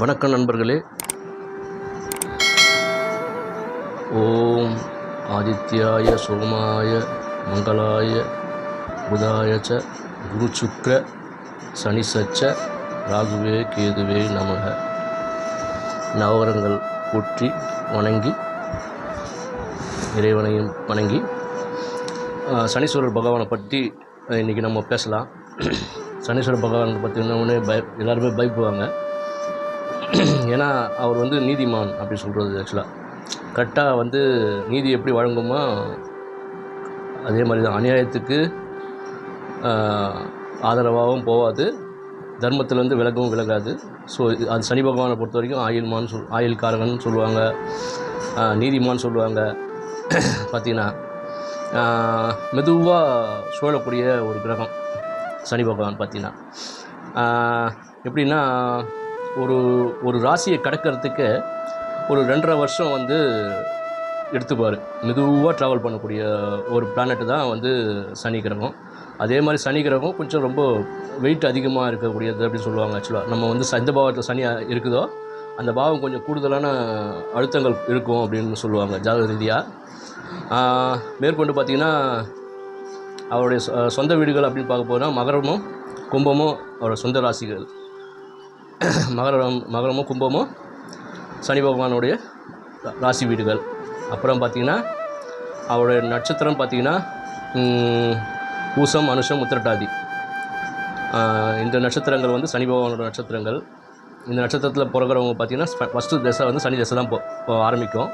வணக்கம் நண்பர்களே. ஓம் ஆதித்யாய சோமாய மங்களாய புதாய ச குரு சுக்ர சனி சச்ச ராகுவே கேதுவே நமக. நவகரங்கள் போற்றி வணங்கி இறைவனையும் வணங்கி சனீஸ்வரர் பகவானை பற்றி இன்றைக்கி நம்ம பேசலாம். சனீஸ்வரர் பகவானை பற்றி இன்னொன்று பய எல்லாருமே பயப்படுவாங்க. ஏன்னா அவர் வந்து நீதிமான் அப்படி சொல்கிறது ஆக்சுவலாக கரெக்டாக வந்து நீதி எப்படி வழங்குமோ அதே மாதிரி தான் அநியாயத்துக்கு ஆதரவாகவும் போகாது. தர்மத்திலேருந்து விலகவும் விலகாது. ஸோ அது சனி பகவானை பொறுத்த வரைக்கும் ஆயுள்மான் சொல் ஆயுள்காரகன் சொல்லுவாங்க. நீதிமான் சொல்லுவாங்க. பார்த்தீங்கன்னா மெதுவாக சூழக்கூடிய ஒரு கிரகம் சனி பகவான் பார்த்தீங்கன்னா எப்படின்னா ஒரு ஒரு ராசியை கடக்கிறதுக்கு ஒரு ரெண்டரை வருஷம் வந்து எடுத்துப்பார். மெதுவாக ட்ராவல் பண்ணக்கூடிய ஒரு பிளானெட்டு தான் வந்து சனி கிரகம். அதே மாதிரி சனி கிரகம் கொஞ்சம் ரொம்ப வெயிட் அதிகமாக இருக்கக்கூடியது அப்படின்னு சொல்லுவாங்க ஆக்சுவலாக நம்ம வந்து எந்த பாவத்தில் சனி இருக்குதோ அந்த பாவம் கொஞ்சம் கூடுதலான அழுத்தங்கள் இருக்கும் அப்படின்னு சொல்லுவாங்க ஜாதக ரீதியாக மேற்கொண்டு பார்த்திங்கன்னா அவருடைய சொ- சொந்த வீடுகள் அப்படின்னு பார்க்க போனால் மகரமும் கும்பமும் அவரோட சொந்த ராசிகள். மகரம் மகரமும் கும்பமும் சனி பகவானுடைய ராசி வீடுகள். அப்புறம் பார்த்திங்கன்னா அவருடைய நட்சத்திரம் பார்த்திங்கன்னா பூசம் அனுஷம் உத்திரட்டாதி. இந்த நட்சத்திரங்கள் வந்து சனி பகவானோட நட்சத்திரங்கள். இந்த நட்சத்திரத்தில் பிறகுறவங்க பார்த்திங்கன்னா ஃபஸ்ட்டு திசை வந்து சனி திசை தான் போ போ- ஆரம்பிக்கும்.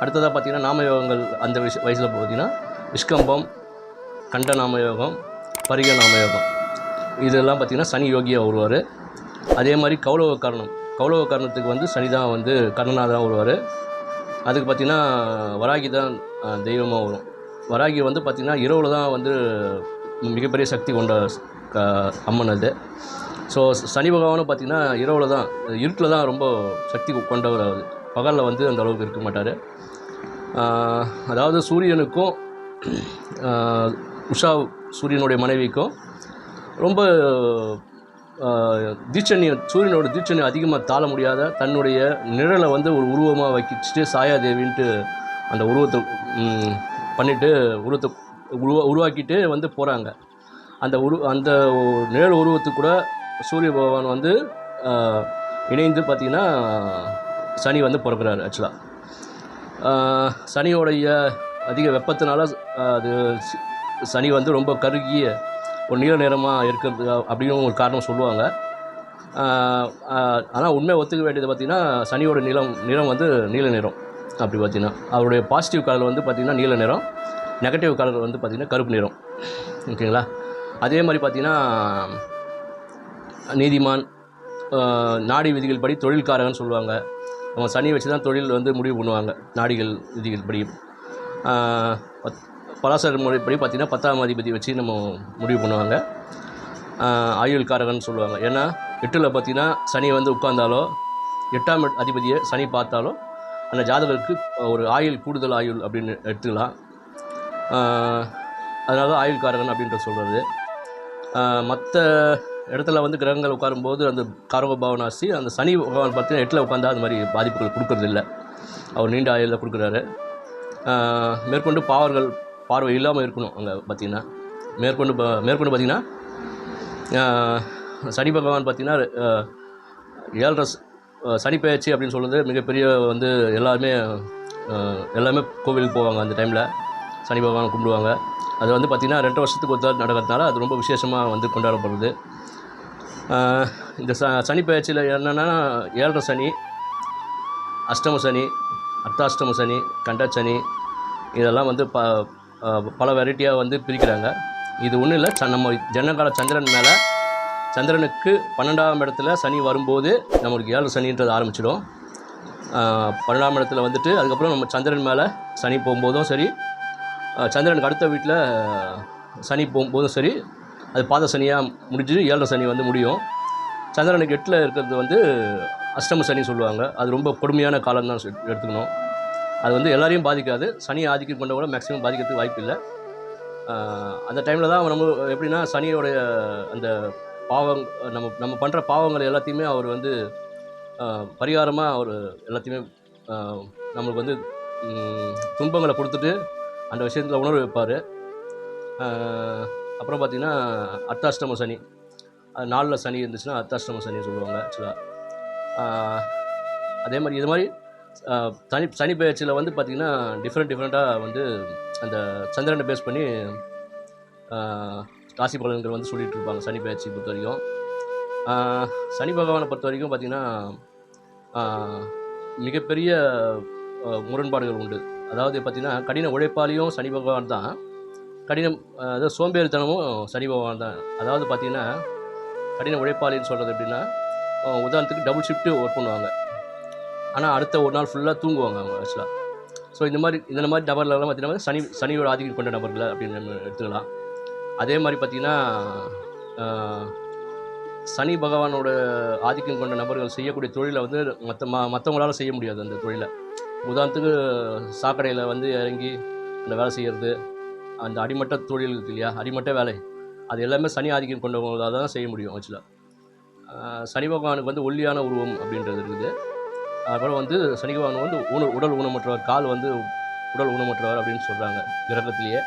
அடுத்ததாக பார்த்திங்கன்னா நாமயோகங்கள் அந்த விஷ வயசில் பார்த்திங்கன்னா விஷ்கம்பம் கண்ட நாமயோகம் பரிக நாமயோகம் இதெல்லாம் பார்த்திங்கன்னா சனி யோகியாக வருவார் அதே மாதிரி கௌலவ காரணம். கௌலவ காரணத்துக்கு வந்து சனி தான் வந்து கர்ணனாக தான் வருவார் அதுக்கு பார்த்திங்கன்னா வராகி தான் தெய்வமாக வரும். வராகி வந்து பார்த்திங்கன்னா இரவில் தான் வந்து மிகப்பெரிய சக்தி கொண்ட க அம்மன் அது. ஸோ சனி பகவானும் பார்த்திங்கன்னா இரவில் தான் இருட்டில் தான் ரொம்ப சக்தி கொண்டவர் அவர். பகலில் வந்து அந்த அளவுக்கு இருக்க மாட்டார். அதாவது சூரியனுக்கும் உஷா சூரியனுடைய மனைவிக்கும் ரொம்ப ஆஹ், சூரியனோட தீட்சண்யம் அதிகமாக தாழ முடியாத தன்னுடைய நிழலை வந்து ஒரு உருவமாக வைக்கிச்சுட்டு சாயாதேவின்ட்டு அந்த உருவத்தை பண்ணிட்டு உருவத்தை உருவா உருவாக்கிட்டு வந்து போகிறாங்க அந்த உரு அந்த நிழல் உருவத்துக்கு கூட சூரிய பகவான் வந்து இணைந்து பார்த்திங்கன்னா சனி வந்து பிறக்கிறாரு ஆக்சுவலாக சனியோடைய அதிக வெப்பத்தினால அது சனி வந்து ரொம்ப கருகிய ஒரு நீல நிறமாக இருக்கிறது அப்படின்னு ஒரு காரணம் சொல்லுவாங்க. ஆனால் உண்மை ஒத்துக்க வேண்டியது பார்த்திங்கன்னா சனியோட நிலம் நிறம் வந்து நீல நிறம். அப்படி பார்த்தீங்கன்னா அவருடைய பாசிட்டிவ் கலர் வந்து பார்த்திங்கன்னா நீல நிறம் நெகட்டிவ் கலர் வந்து பார்த்திங்கன்னா கருப்பு நிறம். ஓகேங்களா? அதே மாதிரி பார்த்திங்கன்னா நீதிமான் நாடி விதிகள் படி தொழில்காரகன்னு சொல்லுவாங்க. நம்ம சனி வச்சு தான் தொழில் வந்து முடிவு பண்ணுவாங்க நாடிகள் விதிகள் படி. பராசர முறைப்படி பார்த்திங்கன்னா பத்தாம் அதிபதி வச்சு நம்ம முடிவு பண்ணுவாங்க. ஆயுள் காரகன் சொல்லுவாங்க. ஏன்னா எட்டில் பார்த்திங்கன்னா சனி வந்து உட்கார்ந்தாலோ எட்டாம் அதிபதியை சனி பார்த்தாலோ அந்த ஜாதகருக்கு ஒரு ஆயுள் கூடுதல் ஆயுள் அப்படின்னு எடுத்துக்கலாம். அதனால தான் ஆயுள்காரகன் அப்படின்ற சொல்கிறது மற்ற இடத்துல வந்து கிரகங்கள் உட்காரும்போது அந்த காரக பவனாசி அந்த சனி பகவான் பார்த்தீங்கன்னா எட்டில் உட்காந்தா அது மாதிரி பாதிப்புகள் கொடுக்குறதில்ல. அவர் நீண்ட ஆயுளில் கொடுக்குறாரு. மேற்கொண்டு பாவர்கள் பார்வை இல்லாமல் இருக்கணும் அங்கே பார்த்தீங்கன்னா. மேற்கொண்டு மேற்கொண்டு பார்த்திங்கன்னா சனி பகவான் பார்த்திங்கன்னா ஏழரை சனி பயிற்சி அப்படின்னு சொல்கிறது மிகப்பெரிய வந்து எல்லாருமே எல்லாமே கோவிலுக்கு போவாங்க அந்த டைமில் சனி பகவானை கும்பிடுவாங்க. அது வந்து பார்த்திங்கன்னா ரெண்டு வருஷத்துக்கு ஒரு தடவை நடக்கிறதுனால அது ரொம்ப விசேஷமாக வந்து கொண்டாடப்படுது. இந்த ச சனி பயிற்சியில் என்னென்னா ஏழரை சனி அஷ்டம சனி அர்த்தாஷ்டம சனி கண்டச்சனி இதெல்லாம் வந்து ப பல வெரைட்டியாக வந்து பிரிக்கிறாங்க. இது ஒன்றும் இல்லை ச நம்ம ஜனகால சந்திரன் மேலே சந்திரனுக்கு பன்னெண்டாம் இடத்துல சனி வரும்போது நம்மளுக்கு ஏழு சனின்றது ஆரம்பிச்சிடும். பன்னெண்டாம் இடத்துல வந்துட்டு அதுக்கப்புறம் நம்ம சந்திரன் மேலே சனி போகும்போதும் சரி சந்திரனுக்கு அடுத்த வீட்டில் சனி போகும்போதும் சரி அது பாத சனியாக முடிஞ்சு ஏழரை சனி வந்து முடியும். சந்திரனுக்கு எட்டில் இருக்கிறது வந்து அஷ்டம சனி சொல்லுவாங்க. அது ரொம்ப கொடுமையான காலம் தான் எடுத்துக்கணும். அது வந்து எல்லாரையும் பாதிக்காது. சனி ஆதிக்கம் கொண்ட கூட மேக்ஸிமம் பாதிக்கிறதுக்கு வாய்ப்பு இல்லை. அந்த டைமில் தான் நம்ம எப்படின்னா சனியோடைய அந்த பாவம் நம்ம நம்ம பண்ணுற பாவங்கள் எல்லாத்தையுமே அவர் வந்து பரிகாரமாக அவர் எல்லாத்தையுமே நம்மளுக்கு வந்து துன்பங்களை கொடுத்துட்டு அந்த விஷயத்தில் உணர்வு வைப்பார். அப்புறம் பார்த்திங்கன்னா அர்த்தாஷ்டம சனி. அது நாளில் சனி இருந்துச்சுன்னா அர்த்தாஷ்டம சனி சொல்லுவாங்க ஆக்சுவலாக அதே மாதிரி இது மாதிரி சனி சனி பயிற்சியில் வந்து பார்த்திங்கன்னா டிஃப்ரெண்ட் டிஃப்ரெண்ட்டாக வந்து அந்த சந்திரனை பேஸ் பண்ணி ஆஹ், ராசி பலன்கள் வந்து சொல்லிகிட்டு இருப்பாங்க சனி பயிற்சி பொறுத்த வரைக்கும் சனி பகவானை பொறுத்த வரைக்கும் பார்த்திங்கன்னா மிகப்பெரிய முரண்பாடுகள் உண்டு. அதாவது பார்த்திங்கன்னா கடின உழைப்பாளியும் சனி பகவான் தான். கடினம் அதாவது சோம்பேறித்தனமும் சனி பகவான் தான். அதாவது பார்த்திங்கன்னா கடின உழைப்பாளின்னு சொல்கிறது எப்படின்னா உதாரணத்துக்கு டபுள் ஷிஃப்ட்டு ஒர்க் பண்ணுவாங்க. ஆனால் அடுத்த ஒரு நாள் ஃபுல்லாக தூங்குவாங்க அவங்க ஆக்சுவலாக ஸோ இந்த மாதிரி இந்த மாதிரி நபர்களெல்லாம் பார்த்தீங்கன்னா சனி சனியோட ஆதிக்கம் கொண்ட நபர்கள் அப்படின்னு நம்ம எடுத்துக்கலாம். அதே மாதிரி பார்த்திங்கன்னா சனி பகவானோட ஆதிக்கம் கொண்ட நபர்கள் செய்யக்கூடிய தொழிலை வந்து மற்ற ம மற்றவங்களால செய்ய முடியாது அந்த தொழிலை. உதாரணத்துக்கு சாக்கடையில் வந்து இறங்கி அந்த வேலை செய்கிறது அந்த அடிமட்ட தொழில் இருக்கு இல்லையா அடிமட்ட வேலை. அது எல்லாமே சனி ஆதிக்கம் கொண்டவங்களாக தான் செய்ய முடியும் ஆக்சுவலாக சனி பகவானுக்கு வந்து ஒல்லியான உருவம் அப்படின்றது இருக்குது. அதுபோல் வந்து சனி பகவான் வந்து உணவு உடல் ஊனமற்றவர் கால் வந்து உடல் ஊனமற்றவர் அப்படின்னு சொல்கிறாங்க கிரகத்திலேயே.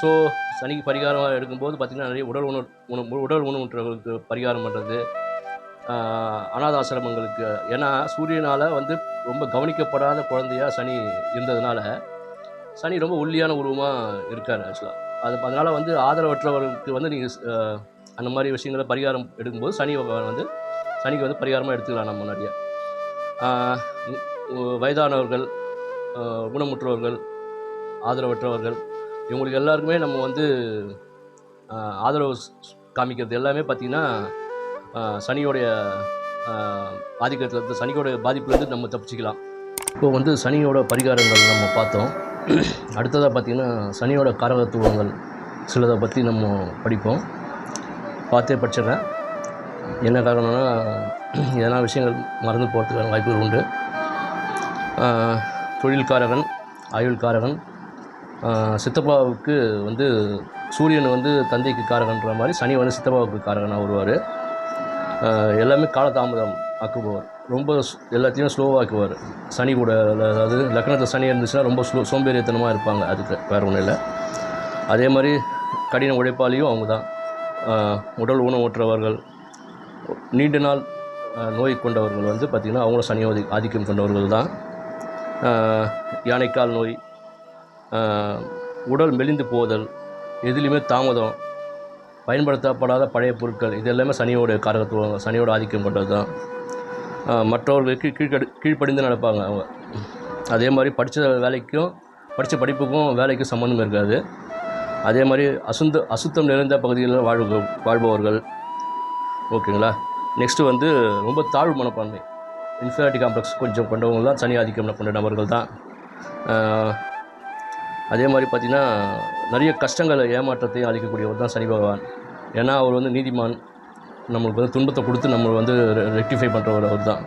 ஸோ சனிக்கு பரிகாரம் எடுக்கும்போது பார்த்திங்கன்னா நிறைய உடல் உணவு ஊன உடல் ஊனமுற்றவர்களுக்கு பரிகாரம் பண்ணுறது அனாதாசிரமங்களுக்கு. ஏன்னா சூரியனால் வந்து ரொம்ப கவனிக்கப்படாத குழந்தையாக சனி இருந்ததுனால சனி ரொம்ப ஒல்லியான உருவமாக இருக்கார் ஆக்சுவலாக அது அதனால் வந்து ஆதரவற்றவர்களுக்கு வந்து நீங்கள் அந்த மாதிரி விஷயங்களை பரிகாரம் எடுக்கும்போது சனி வந்து சனிக்கு வந்து பரிகாரமாக எடுத்துக்கலாம் நம்ம முன்னாடியே. வயதானவர்கள் குணமுற்றவர்கள் ஊனமுற்றவர்கள் ஆதரவற்றவர்கள் இவங்களுக்கு எல்லாருக்குமே நம்ம வந்து ஆதரவு காமிக்கிறது எல்லாமே பார்த்திங்கன்னா சனியோடைய ஆஹ் இருந்து சனியோடைய பாதிப்புலேருந்து நம்ம தப்பிச்சிக்கலாம். இப்போ வந்து சனியோட பரிகாரங்கள் நம்ம பார்த்தோம். அடுத்ததாக பார்த்திங்கன்னா சனியோட காரகத்துவங்கள் சிலதை பற்றி நம்ம படிப்போம். பார்த்தே படிச்சிடுறேன். என்ன காரணம்னா எதனா விஷயங்கள் மறந்து போகிறதுக்கான வாய்ப்புகள் உண்டு. தொழில்காரகன் ஆயுள்காரகன் சித்தப்பாவுக்கு வந்து சூரியன் வந்து தந்தைக்கு காரகன்ற மாதிரி சனி வந்து சித்தப்பாவுக்கு காரகனாக வருவார். எல்லாமே காலதாமதம் ஆக்குபவர். ரொம்ப எல்லாத்தையும் எல்லாத்தையும் ஸ்லோவாக்குவார். சனி கூட அதாவது லக்னத்தில் சனி இருந்துச்சுன்னா ரொம்ப ஸ்லோ சோம்பேறித்தனமாக இருப்பாங்க. அதுக்கு வேறு ஒன்றும் இல்லை. அதே மாதிரி கடின உழைப்பாளியும் அவங்க தான் உடல் ஊனமுற்றவர்கள் நீண்ட நாள் நோய் கொண்டவர்கள் வந்து பார்த்திங்கன்னா அவங்களும் சனி ஆதிக்கம் கொண்டவர்கள் தான். யானைக்கால் நோய் உடல் மெலிந்து போதல் எதுலேயுமே தாமதம் பயன்படுத்தப்படாத பழைய பொருட்கள் இது எல்லாமே சனியோட காரகத்துவம் சனியோட ஆதிக்கம் கொண்டது தான். மற்றவர்களுக்கு கீழ்கடு கீழ்ப்படிந்து நடப்பாங்க அவங்க. அதே மாதிரி படித்த வேலைக்கும் படித்த படிப்புக்கும் வேலைக்கும் சம்மந்தம் இருக்காது. அதே மாதிரி அசுந்த அசுத்தம் நிறைந்த பகுதிகளில் வாழ்வு வாழ்பவர்கள் ஓகேங்களா? நெக்ஸ்ட்டு வந்து ரொம்ப தாழ்வு மனப்பான்மை. இன்ஃபீரியாரிட்டி காம்ப்ளெக்ஸ் கொஞ்சம் கொண்டவங்க தான் சனி ஆதிக்கம் கொண்ட நபர்கள் தான். அதே மாதிரி பார்த்திங்கன்னா நிறைய கஷ்டங்களை ஏமாற்றத்தையும் அளிக்கக்கூடியவர் தான் சனி பகவான். ஏன்னா அவர் வந்து நீதிமான். நம்மளுக்கு வந்து துன்பத்தை கொடுத்து நம்ம வந்து ரெக்டிஃபை பண்ணுறவர் அவர் தான்.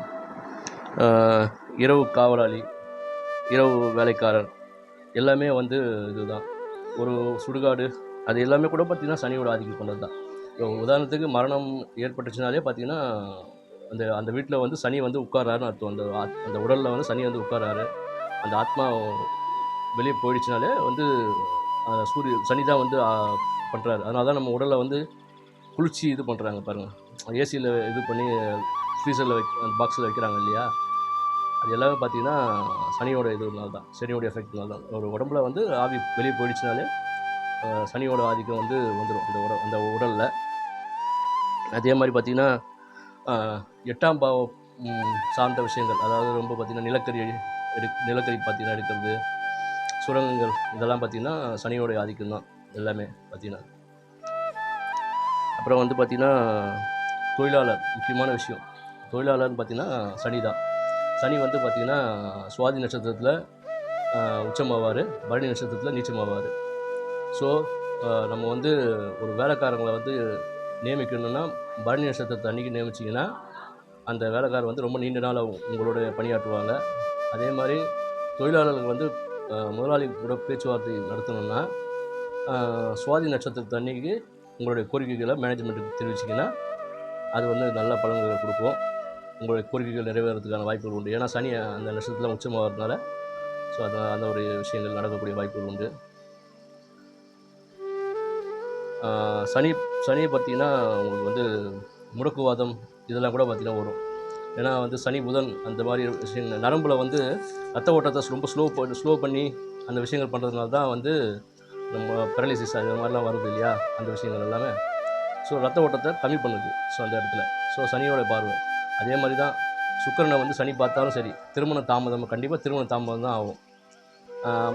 இரவு காவலாளி இரவு வேலைக்காரர் எல்லாமே வந்து இதுதான். ஒரு சுடுகாடு அது எல்லாமே கூட பார்த்திங்கன்னா சனியோட ஆதிக்கம் கொண்டது தான். இப்போ உதாரணத்துக்கு மரணம் ஏற்பட்டுச்சுனாலே பார்த்தீங்கன்னா அந்த அந்த வீட்டில் வந்து சனி வந்து உட்காராருன்னு அர்த்தம். அந்த ஆத்- அந்த உடலில் வந்து சனி வந்து உட்காராரு அந்த ஆத்மா வெளியே போயிடுச்சுனாலே வந்து சூரிய சனி தான் வந்து பண்ணுறாரு அதனால தான் நம்ம உடலில் வந்து குளிர்ச்சி இது பண்ணுறாங்க பாருங்கள் ஏசியில் இது பண்ணி ஃப்ரீசரில் வை அந்த பாக்ஸில் வைக்கிறாங்க இல்லையா? அது எல்லாமே பார்த்தீங்கன்னா சனியோட இதுனால தான் சனியோட எஃபெக்ட்னால தான். ஒரு உடம்புல வந்து ஆவி வெளியே போயிடுச்சுனாலே சனியோட ஆதிக்கம் வந்து வந்துடும் அந்த உட அந்த உடலில். அதே மாதிரி பார்த்திங்கன்னா எட்டாம் பாவம் சார்ந்த விஷயங்கள். அதாவது ரொம்ப பார்த்திங்கன்னா நிலக்கரி எடு நிலக்கரி பார்த்திங்கன்னா எடுக்கிறது சுரங்கங்கள் இதெல்லாம் பார்த்திங்கன்னா சனியோடைய ஆதிக்கம் தான் எல்லாமே பார்த்திங்கன்னா. அப்புறம் வந்து பார்த்திங்கன்னா தொழிலாளர் முக்கியமான விஷயம். தொழிலாளர்னு பார்த்திங்கன்னா சனி தான். சனி வந்து பார்த்திங்கன்னா சுவாதி நட்சத்திரத்தில் உச்சமாவார் பரணி நட்சத்திரத்தில் நீச்சமாவார். ஸோ நம்ம வந்து ஒரு வேலைக்காரங்களை வந்து நியமிக்கணும்னா பரணி நட்சத்திரத்தை அன்றைக்கி நியமிச்சிங்கன்னா அந்த வேலைக்காரர் வந்து ரொம்ப நீண்ட நாள் ஆகும். உங்களோட பணியாற்றுவாங்க. அதே மாதிரி தொழிலாளர்கள் வந்து முதலாளி கூட பேச்சுவார்த்தை நடத்தணும்னா சுவாதி நட்சத்திரத்து அன்னைக்கு உங்களுடைய கோரிக்கைகளை மேனேஜ்மெண்ட்டுக்கு தெரிவிச்சிங்கன்னா அது வந்து நல்ல பலன்களை கொடுக்கும். உங்களுடைய கோரிக்கைகள் நிறைவேறதுக்கான வாய்ப்புகள் உண்டு. ஏன்னா சனி அந்த நட்சத்திரத்தில் உச்சமாகிறதுனால ஸோ அது அந்த ஒரு விஷயங்கள் நடக்கக்கூடிய வாய்ப்புகள் உண்டு. சனி சனியை பார்த்தீங்கன்னா உங்களுக்கு வந்து முடக்குவாதம் இதெல்லாம் கூட பார்த்திங்கன்னா வரும். ஏன்னா வந்து சனி புதன் அந்த மாதிரி விஷயங்கள் நரம்பில் வந்து ரத்த ஓட்டத்தை ரொம்ப ஸ்லோ பண்ணி ஸ்லோ பண்ணி அந்த விஷயங்கள் பண்ணுறதுனால தான் வந்து நம்ம பேரலிசிஸ் அது மாதிரிலாம் வருது இல்லையா? அந்த விஷயங்கள் எல்லாமே. ஸோ ரத்த ஓட்டத்தை கம்மி பண்ணுது. ஸோ அந்த இடத்துல. ஸோ சனியோட பார்வை. அதே மாதிரி தான் சுக்கிரனை வந்து சனி பார்த்தாலும் சரி திருமண தாமதம் கண்டிப்பாக திருமண தாமதம் தான் ஆகும்.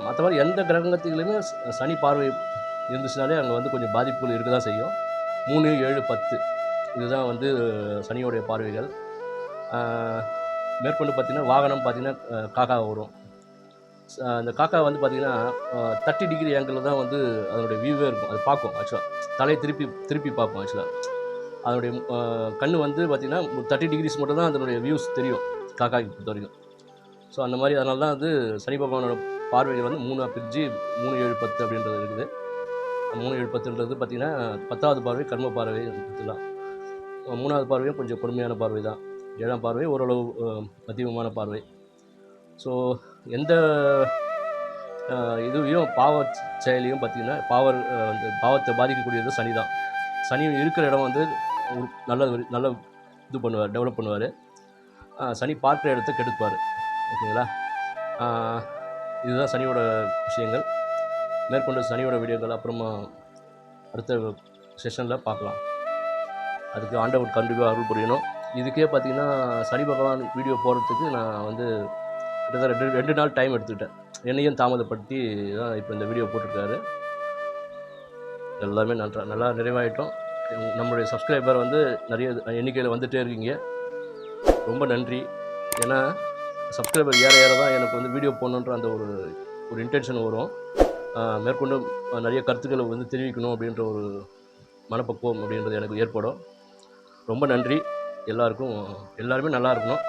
மற்ற மாதிரி எந்த கிரகத்துலையுமே சனி பார்வை இருந்துச்சுனாலே அங்கே வந்து கொஞ்சம் பாதிப்புகள் இருக்க தான் செய்யும். மூணு ஏழு பத்து. இதுதான் வந்து சனியோடைய பார்வைகள். மேற்கொண்டு பார்த்திங்கன்னா வாகனம் பார்த்திங்கன்னா காக்கா வரும் அந்த காக்கா வந்து பார்த்திங்கன்னா தேர்ட்டி டிகிரி ஆங்கிளில் தான் வந்து அதனுடைய வியூவே இருக்கும். அது பார்க்கும் ஆக்சுவலாக தலையை திருப்பி திருப்பி பார்க்கும் ஆக்சுவலாக அதனுடைய கண் வந்து பார்த்திங்கன்னா தேர்ட்டி டிகிரிஸ் மட்டும் தான் அதனுடைய வியூஸ் தெரியும் காக்காய்க்கு பொறுத்த வரைக்கும் ஸோ அந்த மாதிரி அதனால தான் வந்து சனி பகவானோட பார்வைகள் வந்து மூணு பிரிஞ்சு மூணு ஏழு பத்து அப்படின்றது இருக்குது. மூணு ஏழு பத்துன்றது பார்த்திங்கன்னா பத்தாவது பார்வை கர்ம பார்வை தான் மூணாவது பார்வையும் கொஞ்சம் கொடுமையான பார்வை தான். ஏழாம் பார்வை ஓரளவு அஹ், பார்வை. ஸோ எந்த இதுவையும் பாவ செயலையும் பார்த்திங்கன்னா பாவர் அந்த பாவத்தை பாதிக்கக்கூடியது சனி தான் சனி இருக்கிற இடம் வந்து நல்ல நல்ல இது பண்ணுவார் டெவலப் பண்ணுவார். சனி பார்க்குற இடத்த கெடுப்பார். ஓகேங்களா? இதுதான் சனியோட விஷயங்கள். மேற்கொண்டு சனியோட வீடியோக்கள் அப்புறமா அடுத்த செஷனில் பார்க்கலாம். அதுக்கு ஆண்டவர் கண்டிப்பாக அருள் புரியணும். இதுக்கே பார்த்தீங்கன்னா சனி பகவான் வீடியோ போடுறதுக்கு நான் வந்து கிட்டத்தட்ட ரெண்டு ரெண்டு நாள் டைம் எடுத்துக்கிட்டேன். என்னையும் தாமதப்படுத்தி தான் இப்போ இந்த வீடியோ போட்டிருக்காரு. எல்லாமே நன்றா நல்லா நிறைவாயிட்டோம். நம்மளுடைய சப்ஸ்கிரைபர் வந்து நிறைய எண்ணிக்கையில் வந்துகிட்டே இருக்கீங்க. ரொம்ப நன்றி. ஏன்னா சப்ஸ்கிரைபர் ஏற ஏற தான் எனக்கு வந்து வீடியோ போடணுன்ற அந்த ஒரு ஒரு இன்டென்ஷன் வரும். மேற்கொண்டு நிறைய கருத்துக்களை வந்து தெரிவிக்கணும் அப்படின்ற ஒரு மனப்பக்குவம் அப்படின்றது எனக்கு ஏற்படும். ரொம்ப நன்றி. எல்லாருக்கும் எல்லாருமே நல்லா இருக்கணும்.